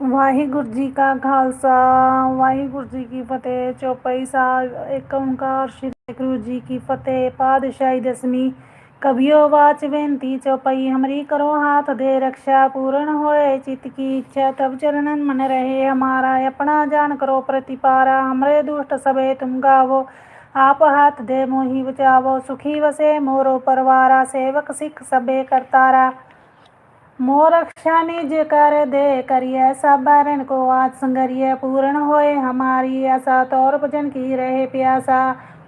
ਵਾਹਿਗੁਰੂ ਜੀ ਕਾ ਖਾਲਸਾ, ਵਾਹਿਗੁਰੂ ਜੀ ਕੀ ਫਤਿਹ, ਚੌਪਈ ਸਾਹਿਬ ਏਕ ਓੰਕਾਰ ਸ੍ਰੀ ਗੁਰੂ ਜੀ ਕੀ ਫਤਿਹ ਪਾਦਸ਼ਾਹੀ ਦਸਮੀ ਕਬਿਓ ਵਾਚ ਬੇਨਤੀ, ਚੌਪਈ ਹਮਰੀ ਕਰੋ ਹਾਥ ਦੇ ਰਕਸ਼ਾ ਪੂਰਨ ਹੋਏ ਚਿਤ ਕੀ ਇੱਛਾ ਤਬ ਚਰਨਨ ਮਨ ਰਹੇ, ਹਮਾਰਾ ਆਪਣਾ ਜਾਣ ਕਰੋ ਪ੍ਰਤੀਪਾਰਾ, ਹਮਰੇ ਦੁਸ਼ਟ ਸਬੇ ਤੁਮ ਗਾਵੋ, ਆਪ ਹਾਥ ਦੇ ਮੋਹੀ ਬਚਾਵੋ, ਸੁਖੀ ਵਸੇ ਮੋਰੋ ਪਰਵਾਰਾ, ਸੇਵਕ ਸਿੱਖ ਸਬੇ ਕਰਤਾਰਾ। मोर रक्षा निज कर दे करिए सब बारन को आज संगरिए पूर्ण होए हमारी आशा तौर भजन की रहे प्यासा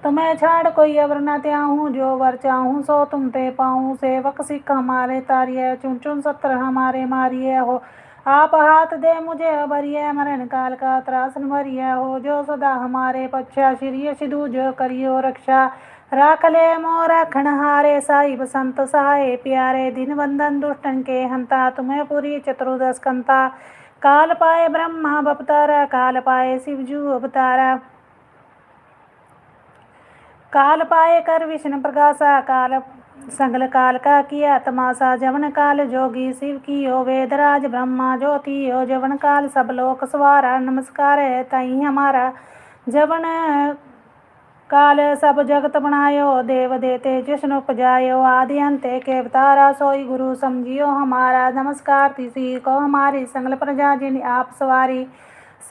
तुम्हें छाड़ कोई अवर न त्याहूँ जो वर चाहूँ सो तुम ते पाऊँ सेवक सिख हमारे तारिये चुन चुन सत्र हमारे मारिए हो आप हाथ दे मुझे भरिए मरण काल का त्रासन भरिए हो जो सदा हमारे पक्षा श्री सिधु जो करियो रक्षा राख ले मोर खणहारे साहिब संत सहाय प्यारे दिन बंधन दुष्टन के हंता तुम्हें पूरी चतुर्दश कंता काल पाए ब्रह्मा बपतारा काल पाए शिवजू अवतारा काल पाए कर विष्णु प्रकाशा काल संगल काल का किया तमाशा जवन काल जोगी शिव की हो वेदराज ब्रह्मा ज्योति हो जवन काल सब लोक सवारा नमस्कार है ताई हमारा जवन काल सब जगत बनायो देव देते जिष्णु उपजायो आदि अंते के अवतारा सोई गुरु समझियो हमारा नमस्कार तिसी को हमारी संगल प्रजा जिन आप सवारी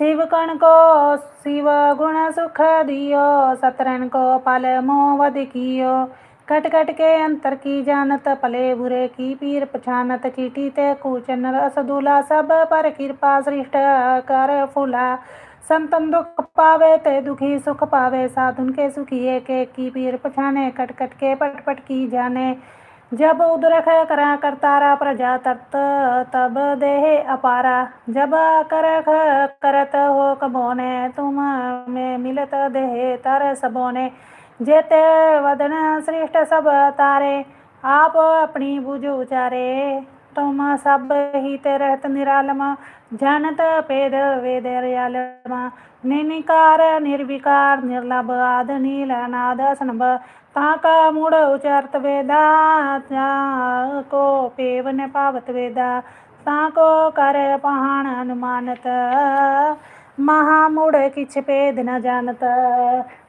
शिव कण को शिव गुण सुख दियो सतरन को पल मोवद कियो कट कट के अंतर की जानत पले बुरे की पीर पछानत चीटी ते कूचन रस दूला सब पर कृपा सृष्ट कर फूला संतन दुख पावे ते दुखी सुख पावे साधुन के सुखी एक एक की पीर पछाने कट कट के पट पट की जाने जब उदरख करा करतारा प्रजा तत् तब देह अपारा जब करख करत हो कबोने तुम में मिलत देह तर सबोने जेते वदन श्रेष्ठ सब तारे आप अपनी बुझ उचारे ਤਉਮਾ ਸਭ ਹੀ ਤੇ ਰਹਿਤ ਨਿਰਾਲਮਾ, ਜਨਤ ਪੇਦ ਵੇਦ ਰਿਆਲਮਾ। ਨਿਨਿਕਾਰ, ਨਿਰਵਿਕਾਰ, ਨਿਰਲਭ ਆਦ, ਨੀਲ ਅਨਾਦ ਸੰਭ ਤਾ ਕਾ ਮੂੜ ਉਚਾਰਤ ਵੇਦਾ, ਤਾ ਕੋ ਪੇਵ ਨ ਪਾਵਤ ਵੇਦਾ। ਤਾ ਕੋ ਕਰ ਪਹਾਣ ਅਨੁਮਾਨਤ। महामूढ़ किछ पेद न जानत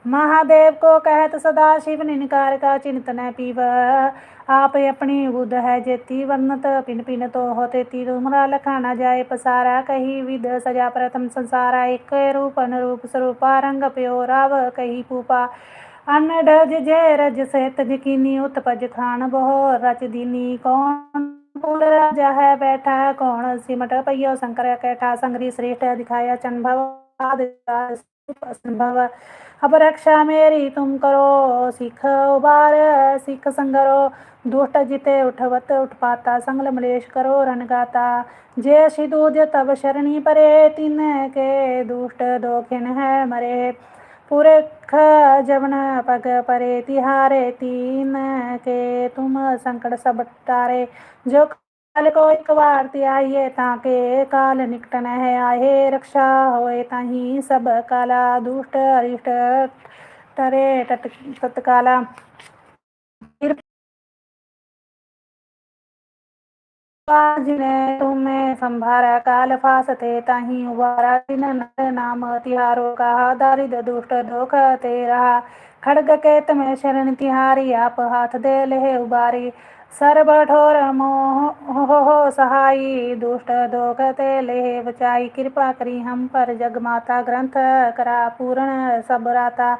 महादेव को कहत सदा शिव निनकार का चिंतन पीव आप अपनी बुद्ध है जेती वर्णत पिन पिन तो होते ती तुमरा लखा न जाए पसारा कही विद सजा प्रथम संसारा एक रूप अनुरूप स्वरूपा रंग प्यो राव कही पूपा अन्न ढज जय रज से तज कीनी उत्पज खान बहो रच दीनी कौन फूल राजा है बैठा है कौन सिमट पैयो शंकर कैठा संग्री श्रेष्ठ दिखाया चंभव असंभव अब रक्षा मेरी तुम करो सिख उबार सिख संगरो दुष्ट जिते उठवत उठपाता संगल मलेश करो रणगाता जय सिदूज तब शरणी परे तिन के दुष्ट दोखिन है मरे पुरख जवन पग परे तिहारे तीन के तुम संकट सब टारे जो काल को एक बार त्याइए ताके काल निकटन है आहे रक्षा होए ताही सब काला दुष्ट अरिष्ट टरे टट तत्काला जिने तुम्हें संभारा काल फासते ताही उबारा दिन नर नाम तिहारो कहा दारिद दुष्ट दोख तेरा खड़ग के तुम्हें शरण तिहारी आप हाथ दे ले उबारी सर्व ठोर मोह हो, हो सहाई दुष्ट दोगते ले बचाई कृपा करी हम पर जग माता ग्रंथ करा पूर्ण सब राता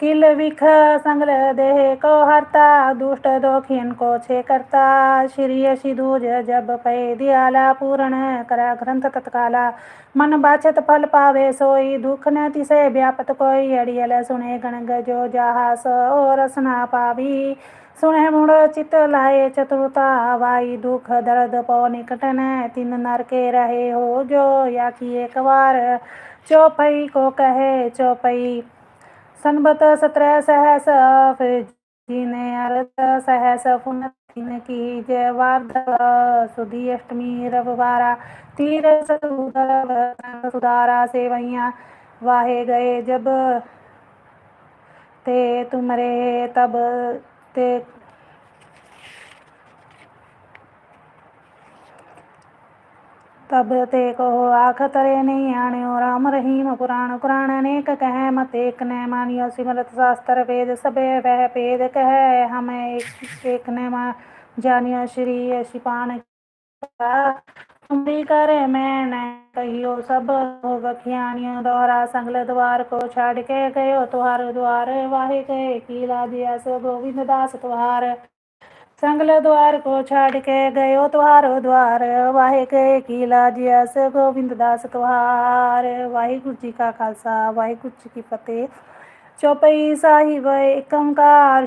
किल विख संगल देह को हरता दुष्ट दोखिन को छे करता श्री सिधुज जब पै दियाला पूर्ण करा ग्रंथ तत्काला मन बाछत फल पावे सोई दुख न तिसे व्यापत कोई अड़ियल सुने गण गजो जहा सो रसना पावी सुने मुड़ चित लाए चतुरता वाई दुख दर्द पौ निकटन तीन नर के रहे हो जो या कि एक बार चौपई को कहे चौपई ਸੰਬਤ ਸਤਰੈ ਸਹਸ ਫਿਰ ਜਿਨੇ ਅਰਤ ਸਹਸ ਫੁਨ, ਤਿਨ ਕੀ ਜੈ ਵਾਰਦ, ਸੁਦੀ ਅਸ਼ਟਮੀ ਰਵਵਾਰਾ ਤੀਰ ਸਤੂਦਰ ਸੁਦਾਰਾ ਸੇਵਈਆਂ, ਵਾਹੇ ਗਏ ਜਬ, ਤੇ ਤੁਮਰੇ ਤਬ, ਤੇ तब ते कहो आख तरे नहीं आणियो राम रहीम पुराण कुराण अनेक कह मत एक न मानियो सिमरत शास्त्र वेद सबे वह पेद कह हम एक एक न मा जानियो श्री शिपाण तुमरी करे मैं न कहियो सब हो बखियानियो दोहरा संगल द्वार को छाड़ के गयो तुहार द्वार वाहे गए कीला दिया सो गोविंद दास तुहार ਸੰਗਲ ਦੁਆਰ ਕੋ ਛੱਡ ਕੇ ਗਇਓ ਤੁਹਾਰੋ ਦੁਆਰ ਵਾਹੇ ਗਏ ਕੀ ਲਾਜਿਆ ਸ ਗੋਬਿੰਦ ਦਾਸ ਤੁਹਾਰ। ਵਾਹਿਗੁਰੂ ਜੀ ਕਾ ਖਾਲਸਾ, ਵਾਹਿਗੁਰੂ ਜੀ ਕੀ ਫਤਿਹ। ਚੌਪਈ ਸਾਹਿਬ ਏਕ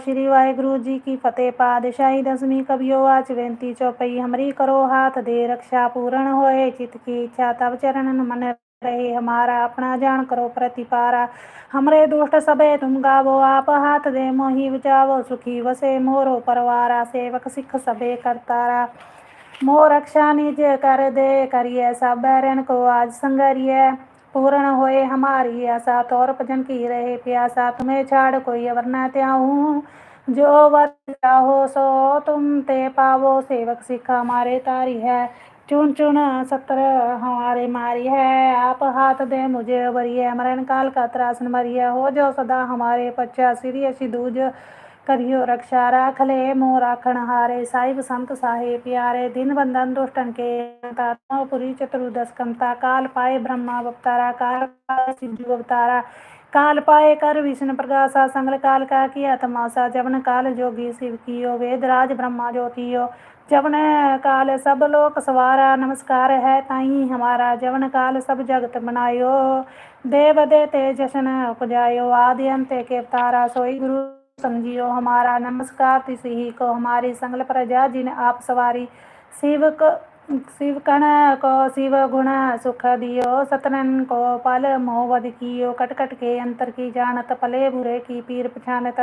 ਸ੍ਰੀ ਵਾਹਿਗੁਰੂ ਜੀ ਕੀ ਫਤਿਹ। ਪਾਦਸ਼ਾਹੀ ਦਸਵੀਂ ਕਬਿਓ ਆਚ ਬੇਨਤੀ, ਚੌਪਈ, ਹਮਰੀ ਕਰੋ ਹਾਥ ਦੇ ਰਕਸ਼ਾ ਪੂਰਨ ਹੋਏ ਚਿਤ ਕੀ ਇੱਛਾ ਤਬ ਚਰਨ ਮਨ रहे हमारा अपना जान करो प्रतिपारा हमरे दुष्ट सबे तुम गावो आप हाथ दे मोहि बचावो सुखी वसे मोरो परवारा सेवक सिख सबे करतारा मोह रक्षा निज कर दे करिए सब बैरन को आज संगरिए पूर्ण होए हमारी आशा तौर भजन की रहे प्यासा तुम्हें छाड़ कोई अवर न त्याहूँ जो वर चाहो सो तुम ते पावो सेवक सिख हमारे तारी है चुन चुन सत्र हमारे मारी है आप हाथ दे मुझे वरिय मरण काल का त्रासन मरिय हो जो सदा हमारे पच्चा सिरी असी दूज करियो रक्षा राख ले मोह राखण हारे साहिब संत साहे प्यारे दिन बंधन दुष्टन के पुरी चतुर्दश कमता काल पाए ब्रह्मा अवतारा काल पाए सिद्धू अवतारा काल पाए कर विष्णु प्रकाशा संगल काल का किया तमाशा जवन काल जोगी शिव कियो वेद राज ब्रह्मा ज्योतियो जवन काल सब लोक सवारा नमस्कार है ताई हमारा जवन काल सब जगत बनायो देव देते जशन उपजायो आदि अंत के अवतारा सोई गुरु समझियो हमारा नमस्कार तिस ही को हमारी संगल प्रजा जिन आप सवारी शिव को शिव कण को शिव गुण सुख दियो सतनन को पल मोहवद कियो कट कट के अंतर की जानत पले बुरे की पीर पछानत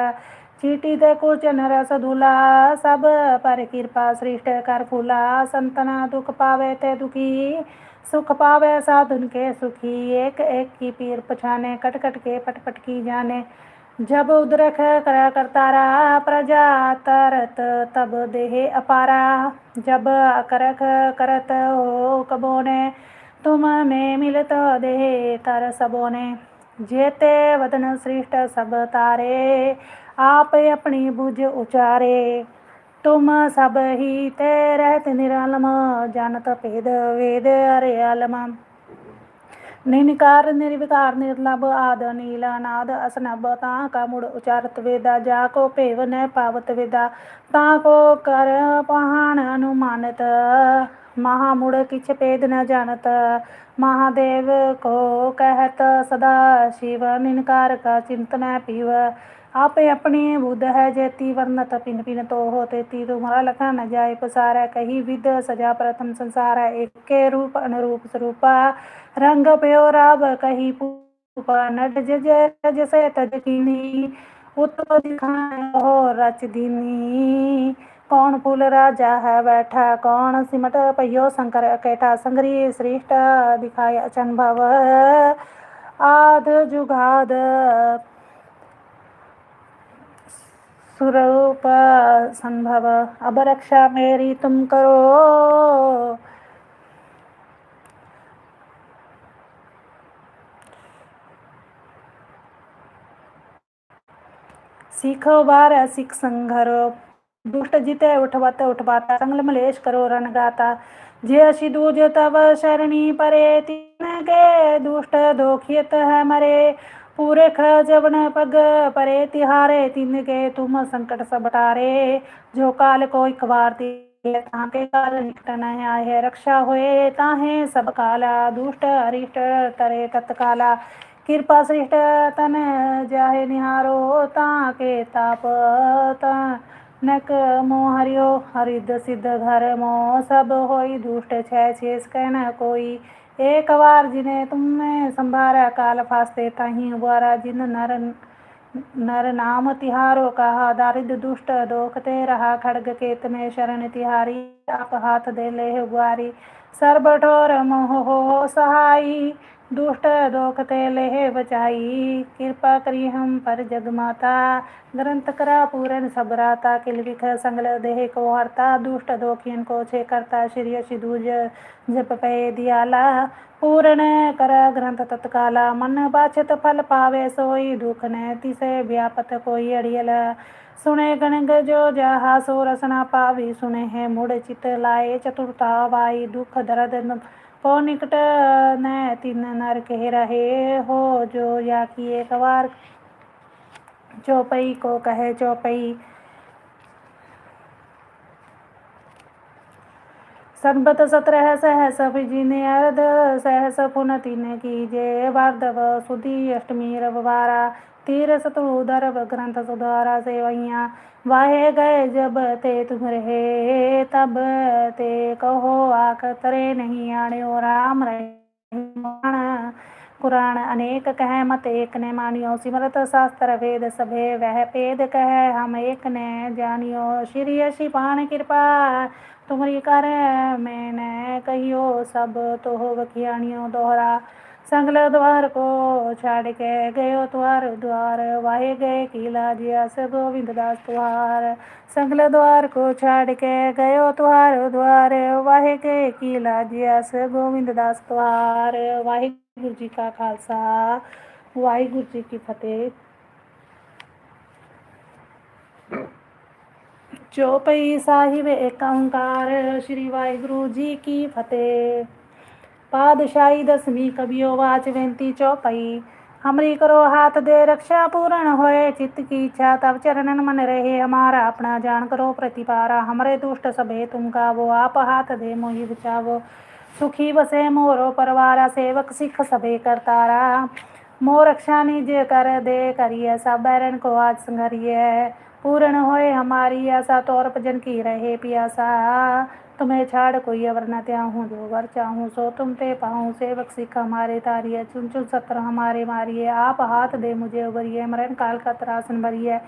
चीटी दे कुछ नरस धूला सब पर कृपा सृष्ट कर फूला संतना दुख पावे ते दुखी सुख पावे साधुन के सुखी एक एक की पीर पछाने कट कट के पट पट की जाने जब उद्रख करा करतारा प्रजा तरत तब देह अपारा जब करख करत हो कबोने तुम में मिलत देह तर सबोने जेते वदन सृष्ट सब तारे आप अपनी बुझ उचारे तुम सब ही ते रहत निरालम जानत भेद वेद अरे आलम निनिकार निर्विकार निर्लभ आद नील नाद असनभ ता का मुड़ उचारत वेदा जा को पेव न पावत वेदा ता को कर पहान अनुमानत महामुड़ किछ पेद न जानत महादेव को कहत सदा शिव निनकार का चिंतन पीव आपे अपनी बुध है जेती वर्णत पिन पिन तो हो तेती तुम्हारा लखा न जाए पसारा कही विद सजा प्रथम संसार एक के रूप अनुरूप स्वरूपा रंग प्यो राव कही पूपा नट जज जसे तज कीनी उत्तम दिखाए हो रच दीनी कौन फूल राजा है बैठा कौन सिमट पयो शंकर अकेठा संग्री श्रेष्ठ दिखाए अचन भव आध जुगाद सुरूप संभव अब रक्षा मेरी तुम करो सीखो बार सिख संघरो दुष्ट जिते उठवत उठवाता संगल मलेश करो रण गाता जे अशी दूज तब शरणी परे तीन के दुष्ट दोखियत है मरे पूरे जवन पग परे तिहारे तीन के तुम संकट सब टारे जो काल को एक बार ताके काल निकट न आए रक्षा होए ताहे सब काला दुष्ट अरिष्ट तरे तत्काला कृपा सृष्ट तन जाहे निहारो ताके ताप ता नक मोह हरियो हरिद सिद्ध घर मोह सब होई दुष्ट छह शेष कहना कोई एक बार जिन्हें तुमने संभारा काल फास्ते ताही उबारा जिन नर नर नाम तिहारो कहा दारिद दुष्ट दोखते रहा खड़ग केत में शरण तिहारी आप हाथ दे ले उबारी सर्व ठोर मोह हो सहाई दुष्ट दोख ते लेह बचाई कृपा करी हम पर जग माता ग्रंथ करा पूरन सबराता किल विख संगल देह को हरता दुष्ट दोखियन को छे करता श्री सिदूज जप पे दियाला पूर्ण कर ग्रंथ तत्काला मन बाछत फल पावे सोई दुख न तिसे व्यापत कोई अड़ियल सुने गणग जो जहा सो रसना पावी सुने है मुड़ चित लाए चतुरता वाई दुख दर्द न- को निकट न तिन नर कह रहे हो जो या की एक बार चौपई को कहे चौपई संबत सत्रह सहस जिने अर्ध सहस पुन तीन कीजे वार्धव सुधी अष्टमी रविवारा तीर सतुदर ग्रंथ सुधारा सेवैया वाहे गए जब ते तुम रहे तब ते कहो आक तरे नहीं आण्यो राम रहे कुरान अनेक कह मत एक ने मानियो सिमरत शास्त्र वेद सभे वह पेद कह हम एक ने जानियो श्री अशी पाण कृपा तुमरी कर मैंने कहियो सब तो वखियाणियो दोहरा ਸੰਗਲ ਦਵਾਰ ਕੋ ਛਾੜ ਕੇ ਗਇਓ ਤਵਾਰ ਦਵਾਰ ਵਾਏ ਗਏ ਕੀਲਾ ਜਿਆਸ ਗੋਵਿੰਦ ਦਾਸ ਤਵਾਰ ਸੰਗਲ ਦਵਾਰ ਕੋ ਛਾੜ ਕੇ ਗਇਓ ਤਵਾਰ ਦਵਾਰ ਵਾਏ ਗਏ ਕੀਲਾ ਜਿਆਸ ਗੋਵਿੰਦ ਦਾਸ ਤਵਾਰ ਵਾਹਿਗੁਰੂ ਜੀ ਕਾ ਖਾਲਸਾ, ਵਾਹਿਗੁਰੂ ਜੀ ਕੀ ਫਤਿਹ। ਜੋ ਪਈ ਸਾਹਿਬ ਏਕ ਓੰਕਾਰ, ਸ੍ਰੀ ਵਾਹਿਗੁਰੂ ਜੀ ਕੀ ਫਤਿਹ। पादशाही दसमी कवियोवाच वेंती चौपाई हमरी करो हाथ दे रक्षा पूर्ण होए चित्त की इच्छा तब चरणन मन रहे हमारा अपना जान करो प्रतिपारा हमरे दुष्ट सभे तुमका वो आप हाथ दे मोहि बचावो सुखी बसे मोरो परवारा सेवक सिख सभे करतारा मोर रक्षा निज कर दे करिए सब बैरन को आज संघरिए पूर्ण होए हमारी आशा तौर भजन की रहे पियासा तुम्हें छाड़ कोई अवर न त्याहूँ जो वर चाहूँ सो तुम ते पाऊँ सेवक सिख हमारे तारिये चुन चुन सत्र हमारे मारिए आप हाथ दे मुझे उबरिए मरण काल का त्रासन भरिए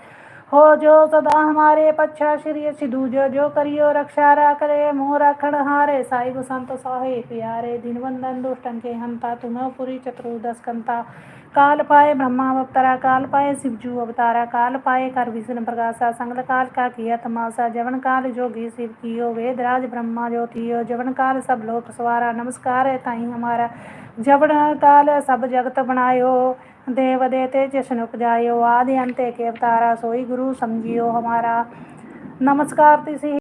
हो जो सदा हमारे पच्छा श्री सिद्धू जो जो करियो रक्षा रा करे मोह राखण हारे साहिब संत साहे प्यारे दिन वंदन दुष्टन के हंता तुम्हें पुरी चतुर्दश कंता काल पाए ब्रह्मा अवतारा काल पाए शिवजू अवतारा काल पाए कर विष्णु प्रकाशा संगल काल का किया तमाशा जवन काल जोगी शिव कियो वेद राज ब्रह्मा ज्योतियो जवन काल सब लोक सवारा नमस्कार है ताई हमारा जवन काल सब जगत बनायो देव देते जशन उपजायो आदि अंत के अवतारा सोई गुरु समझियो हमारा नमस्कार तिसी